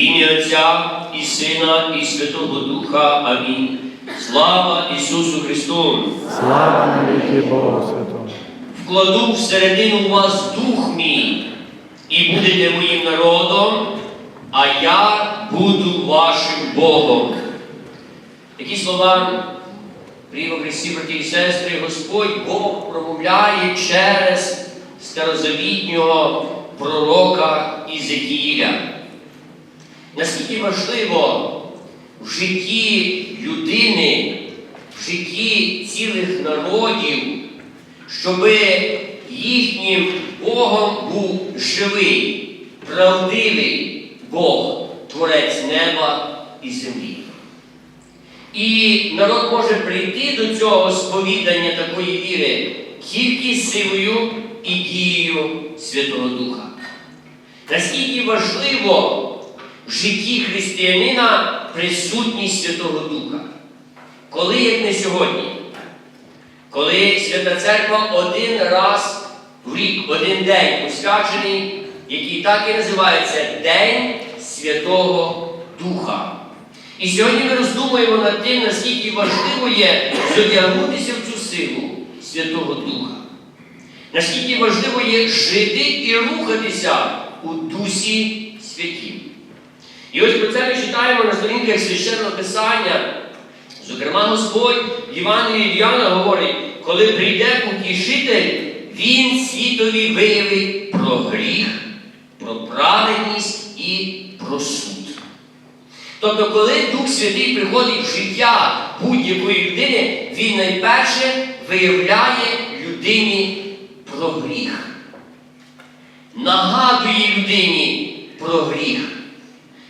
Ім'я Отця і Сина, і Святого Духа. Амінь. Слава Ісусу Христу! Слава навіки Богу Святому. Вкладу всередину вас дух мій, і будете моїм народом, а я буду вашим Богом. Такі слова, пріво Христі, браті і сестри, Господь Бог промовляє через старозавітнього пророка Ізекіїля. Наскільки важливо в житті людини, в житті цілих народів, щоб їхнім Богом був живий, правдивий Бог, Творець неба і землі. І народ може прийти до цього сповідання такої віри тільки силою і дією Святого Духа. Наскільки важливо в житті християнина присутність Святого Духа. Коли, як не сьогодні, коли Свята Церква один раз в рік, один день посвячений, який так і називається День Святого Духа. І сьогодні ми роздумуємо над тим, наскільки важливо є зодягнутися в цю силу Святого Духа. Наскільки важливо є жити і рухатися у Дусі Святім. І ось про це ми читаємо на сторінках священного Писання. Зокрема, Господь в Євангелії Діана говорить, коли прийде утішитель, Він світові виявить про гріх, про праведність і про суд. Тобто, коли Дух Святий приходить в життя будь-якої людини, він найперше виявляє людині про гріх. Нагадує людині про гріх.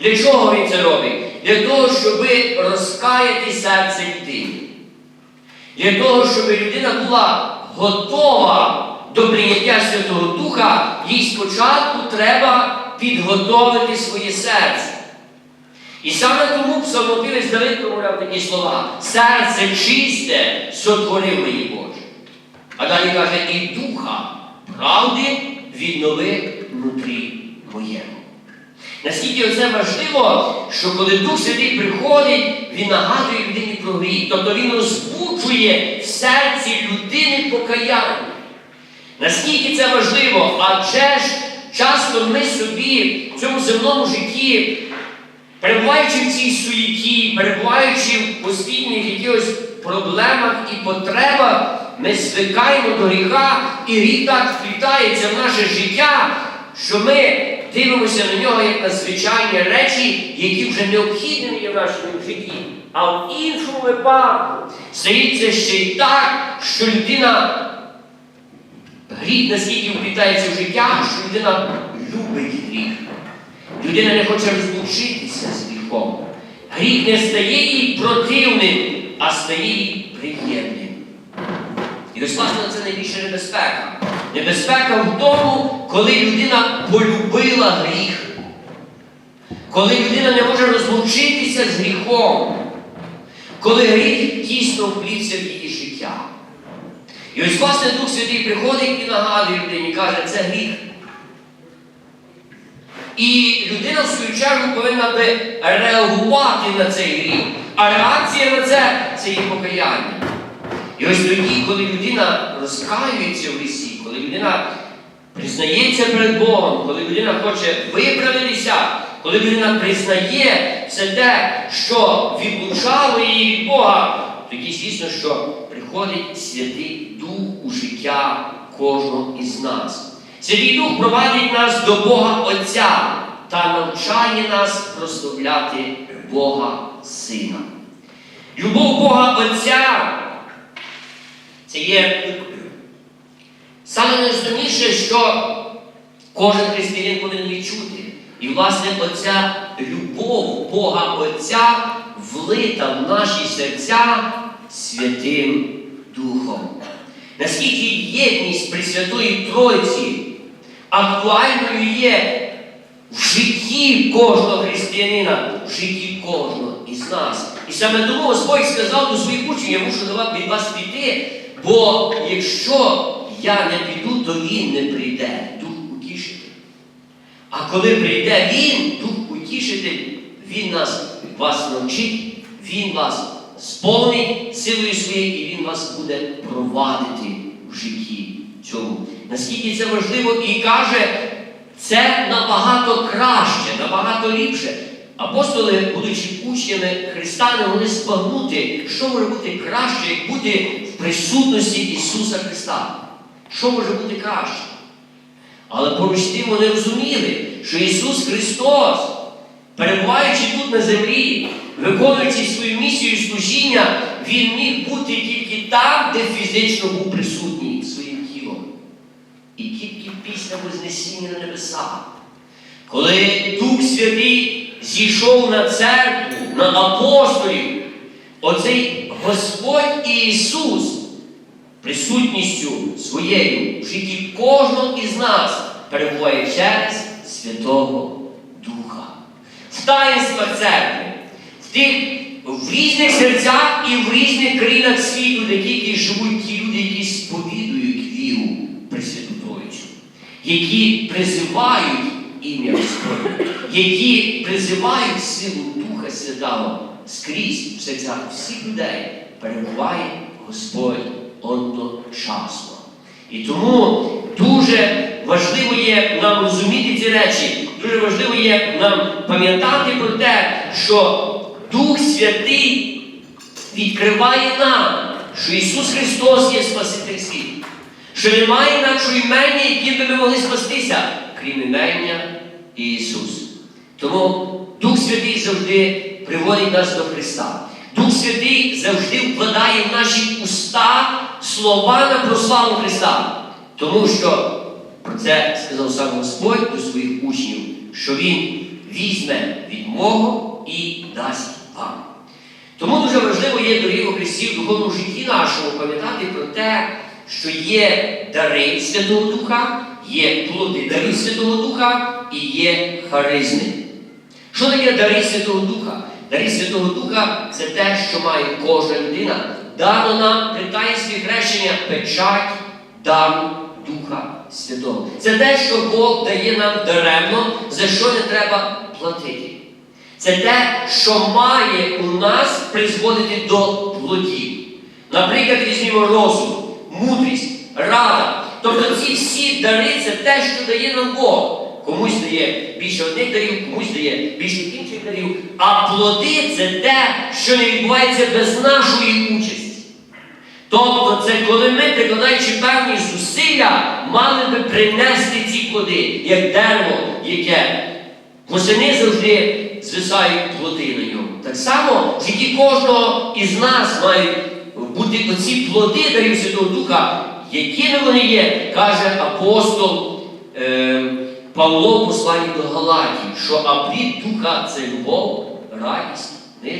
Для чого він це робить? Для того, щоб розкаяти серце людини. Для того, щоб людина була готова до прийняття Святого Духа, їй спочатку треба підготовити своє серце. І саме тому псалмопівець Давид промовляв такі слова: серце чисте сотворив мені Боже. А далі каже, і духа правди віднови внутрі моєму. Наскільки це важливо, що коли Дух Святий приходить, він нагадує людині про гріх. Тобто він розбуджує в серці людини покаяння. Наскільки це важливо, адже ж часто ми собі в цьому земному житті, перебуваючи в цій суєті, перебуваючи в постійних якихось проблемах і потребах, ми звикаємо до гріха, і гріх так вплітається в наше життя, що ми дивимося на нього як на звичайні речі, які вже необхідні є в нашому житті. А в іншому випадку стається ще й так, що людина гріх настільки вплітається в життя, що людина любить гріх. Людина не хоче розлучитися з гріхом. Гріх не стає їй противним, а стає їй приємним. І ось власне це найбільша небезпека. Небезпека в тому, коли людина полюбила гріх, коли людина не може розлучитися з гріхом, коли гріх тісно вплівся в її життя. І ось власне Дух Святий приходить і нагадує людині, каже, це гріх. І людина, в свою чергу, повинна би реагувати на цей гріх. А реакція на це це її покаяння. І ось тоді, коли людина розкаюється в лісі, коли людина признається перед Богом, коли людина хоче виправитися, коли людина признає все те, що відлучало її від Бога, тоді, звісно, що приходить Святий Дух у життя кожного із нас. Святий Дух провадить нас до Бога Отця та навчає нас прославляти Бога Сина. Любов Бога Отця це є саме найосновніше, що кожен християнин повинен відчути. І, власне, оця любов Бога Отця влита в наші серця Святим Духом. Наскільки єдність Пресвятої Тройці актуальною є в житті кожного християнина, в житті кожного із нас. І саме тому Господь сказав до своїх учнів, я мушу від вас піти, бо якщо я не піду, то він не прийде, Дух утішитель. А коли прийде він, Дух утішитель, Він нас, вас навчить, Він вас сповнить силою своєю, і Він вас буде провадити в житті цьому. Наскільки це важливо, і каже, це набагато краще, набагато ліпше. Апостоли, будучи учнями Христа, не могли збагнути, що може бути краще, як бути в присутності Ісуса Христа. Що може бути краще? Але поруч тим вони розуміли, що Ісус Христос, перебуваючи тут на землі, виконуючи свою місію і служіння, Він міг бути тільки там, де фізично був присутній своїм тілом. І тільки після Вознесіння на небеса. Коли Дух Святий зійшов на церкву, на апостолів, оцей Господь Ісус присутністю своєю в житті кожного із нас перебуває через Святого Духа. В таїнствах церкви, в тих в різних серцях і в різних країнах світу, де тільки живуть ті люди, які сповідують віру Пресвяту які призивають ім'я Господне, які призивають силу Духа Святого скрізь в серцях всіх людей перебуває Господь одночасно. І тому дуже важливо є нам розуміти ці речі, дуже важливо є нам пам'ятати про те, що Дух Святий відкриває нам, що Ісус Христос є Спаситель світу, що немає інакшого імення, яким би ми могли спастися, крім імення Ісус. Тому Дух Святий завжди приводить нас до Христа. Дух Святий завжди вкладає в наші уста слова на прославу Христа. Тому що про це сказав сам Господь до своїх учнів, що Він візьме від мого і дасть вам. Тому дуже важливо є, дорогі у Христі, в духовному житті нашому пам'ятати про те, що є дари Святого Духа, є плоди дарів Святого Духа і є харизми. Що таке дари Святого Духа? Дари Святого Духа це те, що має кожна людина. Дано нам при таїнстві хрещення печать дару Духа Святого. Це те, що Бог дає нам даремно, за що не треба платити. Це те, що має у нас призводити до плодів. Наприклад, візьмімо розум, мудрість, рада. Тобто ці всі дари це те, що дає нам Бог. Комусь дає більше одних дарів, комусь дає більше інших дарів. А плоди це те, що не відбувається без нашої участі. Тобто це коли ми, прикладаючи певні зусилля, мали би принести ці плоди, як дерево, яке восени завжди звисають плоди на ньому. Так само в кожного із нас мають бути оці плоди дарів Святого Духа, якими вони є, каже апостол е, Павло посланні до Галатії, що а Духа це любов, радість, мир,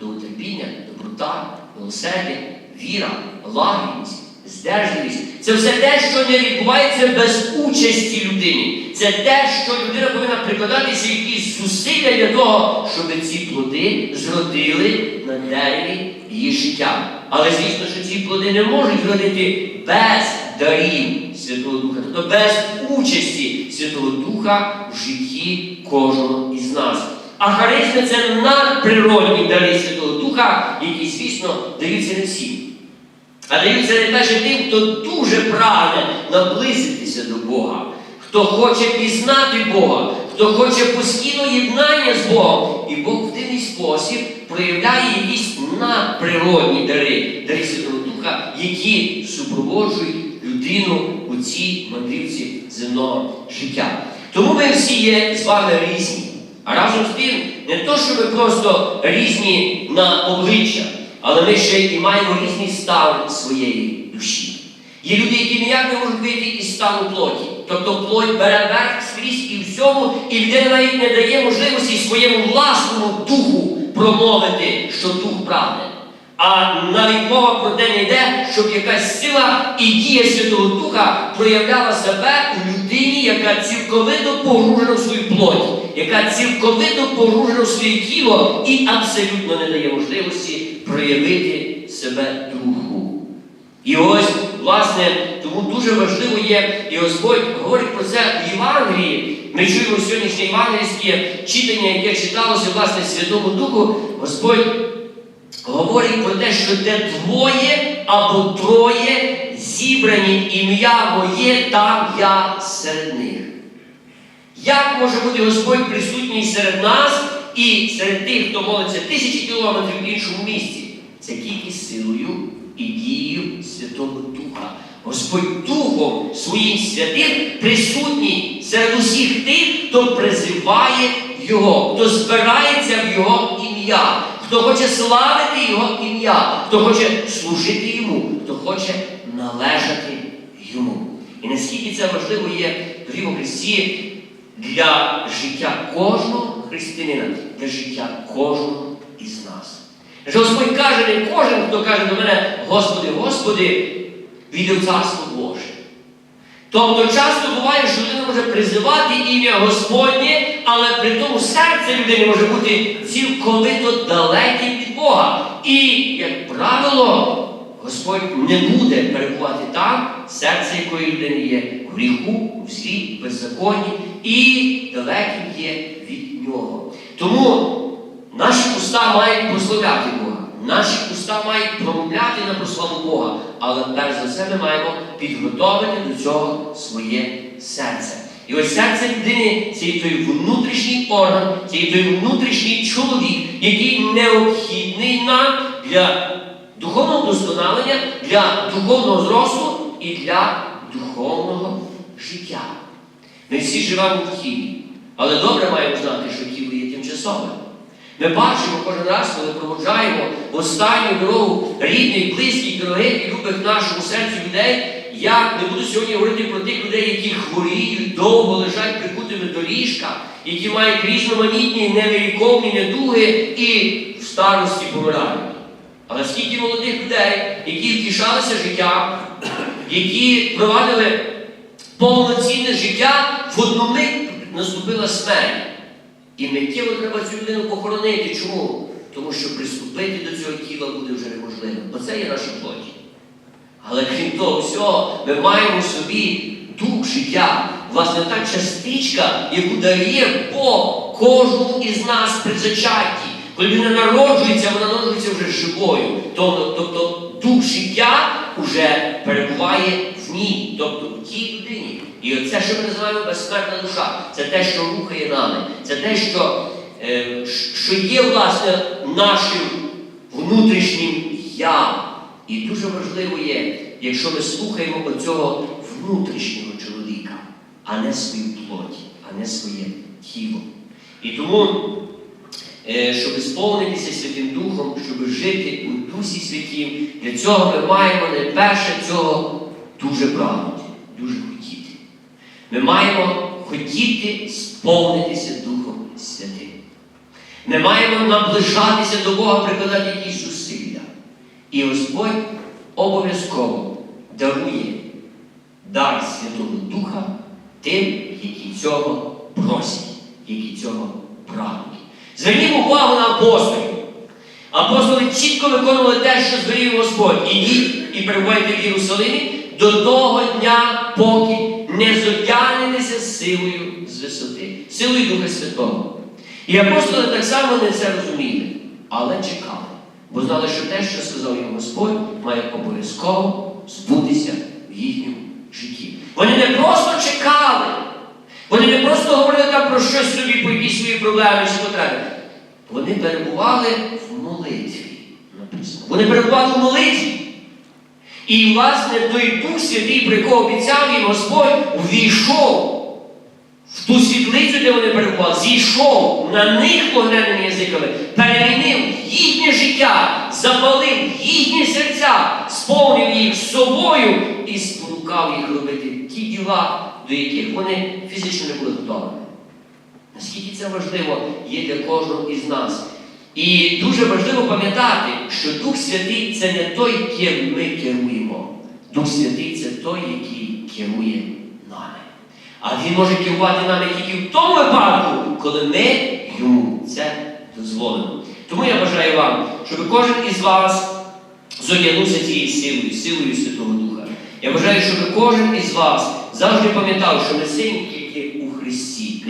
довготерпіння, доброта, милосердя, віра, лагідність, здержаність. Це все те, що не відбувається без участі людини. Це те, що людина повинна прикладатися якісь зусилля для того, щоб ці плоди зродили на дереві її життя. Але звісно, що ці плоди не можуть родити без дарів Святого Духа, тобто без участі Святого Духа в житті кожного із нас. А харизми це надприродні дари Святого Духа, які, звісно, даються не всім. А даються найперше тим, хто дуже прагне наблизитися до Бога, хто хоче пізнати Бога, хто хоче постійно єднання з Богом. І Бог в дивний спосіб проявляє якісь надприродні дари, дари Святого Духа, які супроводжують людину у цій мандрівці земного життя. Тому ми всі є з вами різні. А разом з тим, не то, що ми просто різні на обличчя, але ми ще і маємо різний стан своєї душі. Є люди, які ніяк не можуть вийти із стану плоті. Тобто плоть бере верх скрізь і всьому, і людина навіть не дає можливості своєму власному духу промовити, що дух прагне. А навіть мова про те не йде, щоб якась сила і дія Святого Духа проявляла себе у людині, яка цілковито погружена в свою плоть, яка цілковито погружена в своє тіло і абсолютно не дає можливості проявити себе духу. І ось, власне, тому дуже важливо є, і Господь говорить про це в Євангелії. Ми чуємо сьогоднішнє євангельське читання, яке читалося, власне, Святому Духу. Господь говорить про те, що де двоє або троє зібрані ім'я моє, там я серед них. Як може бути Господь присутній серед нас і серед тих, хто молиться тисячі кілометрів в іншому місці? Це тільки силою і дією Святого Духа. Господь Духом своїм святим присутній серед усіх тих, хто призиває Його, хто збирається в Його ім'я, хто хоче славити Його ім'я, хто хоче служити Йому, хто хоче належати Йому. І наскільки це важливо є у Христі для життя кожного християнина, для життя кожного із нас. Господь каже, не кожен, хто каже до мене, Господи, Господи, віде в Царство Боже. Тобто часто буває, що людина може призивати ім'я Господнє, але при тому серце людини може бути цілковито далеким від Бога. І, як правило, Господь не буде перебувати там, серце якої людини є в гріху, в злі, беззаконні і далеким є від нього. Тому наші уста мають прославляти Бога. Наші уста мають промовляти на прославу Бога, але перш за все ми маємо підготовити до цього своє серце. І ось серце людини це є той внутрішній орган, це є той внутрішній чоловік, який необхідний нам для духовного досконалення, для духовного зросту і для духовного життя. Ми всі живемо в тілі, але добре маємо знати, що тіло є тимчасове. Ми бачимо кожен раз, коли проводжаємо останню дорогу рідних, близьких, дорогих і любих нашому серцю людей. Я не буду сьогодні говорити про тих людей, які хворіють, довго лежать прикутими до ліжка, які мають різноманітні невиліковні недуги і в старості помирають. Але скільки молодих людей, які втішалися життям, які провадили повноцінне життя, в одну мить наступила смерть. І миттєво треба цю людину похоронити. Чому? Тому що приступити до цього тіла буде вже неможливо. Бо це є наша плоті. Але крім того всього, ми маємо в собі дух життя, власне, та частичка, яку дає Бог кожному із нас при зачатті. Коли людина народжується, вона народжується вже живою. Тобто, тобто дух життя вже перебуває в ній, тобто в тій людині. І оце, що ми називаємо безсмертна душа, це те, що рухає нами, це те, що, е, що є, власне, нашим внутрішнім я. І дуже важливо є, якщо ми слухаємо оцього внутрішнього чоловіка, а не свою плоті, а не своє тіло. І тому, щоб сповнитися Святим Духом, щоб жити у Дусі Святім, для цього ми маємо найперше цього дуже прагнути, дуже хотіти. Ми маємо хотіти сповнитися Духом Святим. Ми маємо наближатися до Бога, прикладати якісь зусилля. І Господь обов'язково дарує дар Святого Духа тим, які цього просять, які цього прагнуть. Звернімо увагу на апостолів. Апостоли чітко виконували те, що звелів Господь. Ідіть і перебувайте в Єрусалимі до того дня, поки не зодягнетеся силою з висоти, силою Духа Святого. І апостоли так само не це розуміли, але чекали, бо знали, що те, що сказав їм Господь, має обов'язково збутися в їхньому житті. Вони не просто чекали, вони не просто говорили там про щось собі, про якісь свої проблеми чи потреби. Вони перебували в молитві. Вони перебували в молитві. І, власне, той Дух Святий, про якого обіцяв їм Господь, увійшов в ту світлицю, де вони перебували, зійшов на них вогненними язиками, перемінив їхнє життя, запалив їхні серця, сповнив їх собою і спонукав їх робити ті діла, до яких вони фізично не були готові. Наскільки це важливо є для кожного із нас. І дуже важливо пам'ятати, що Дух Святий це не той, ким ми керуємо. Дух Святий це той, який керує нами. А Він може керувати нами тільки в тому випадку, коли ми йому це дозволимо. Тому я бажаю вам, щоб кожен із вас зодягнувся цією силою, силою Святого Духа. Я бажаю, щоб кожен із вас завжди пам'ятав, що ми сильні тільки у Христі, у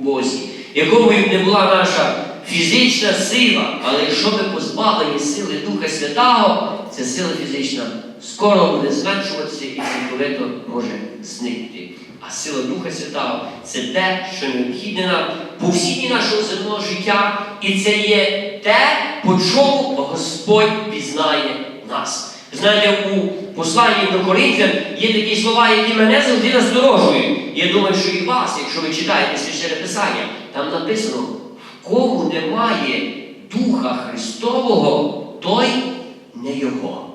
Бозі, якою б не була наша фізична сила, але якщо ми позбавлені сили Духа Святого, ця сила фізична скоро буде зменшуватися і цілковито може зникнути. А сила Духа Святого це те, що необхідне нам по всій нашого земного життя, і це є те, по чому Господь пізнає нас. Знаєте, у посланні до Коринфян є такі слова, які мене завжди насторожують. Я думаю, що і вас, якщо ви читаєте священне Писання, там написано, в кому немає Духа Христового, той не Його.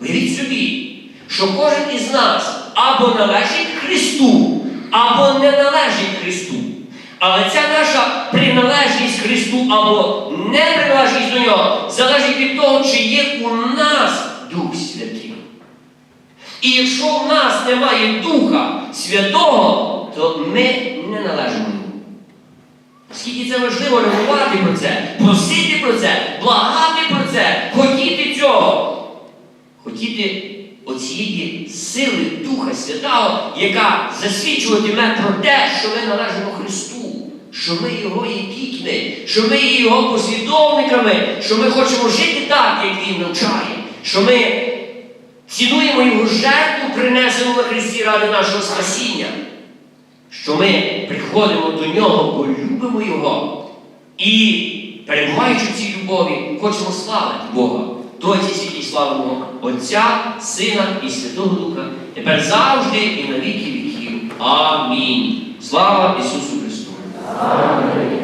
Уявіть собі, що кожен із нас або належить Христу, або не належить Христу. Але ця наша приналежність Христу або неприналежність до Нього залежить від того, чи є у нас Дух Святий. І якщо в нас немає Духа Святого, то ми не належимо йому. Скільки це важливо реагувати про це, просити про це, благати про це, хотіти цього. Хотіти оцієї сили Духа Святого, яка засвідчуватиме про те, що ми належимо Христу, що ми Його є дітьми, що ми є Його послідовниками, що ми хочемо жити так, як Він навчає, що ми цінуємо Його жертву, принесену на Христі ради нашого спасіння, що ми приходимо до Нього, бо любимо Його. І, перебуваючи в цій любові, хочемо славити Бога. Тройці святі славимо Отця, Сина і Святого Духа, тепер завжди і на віки віків. Амінь. Слава Ісусу Amen.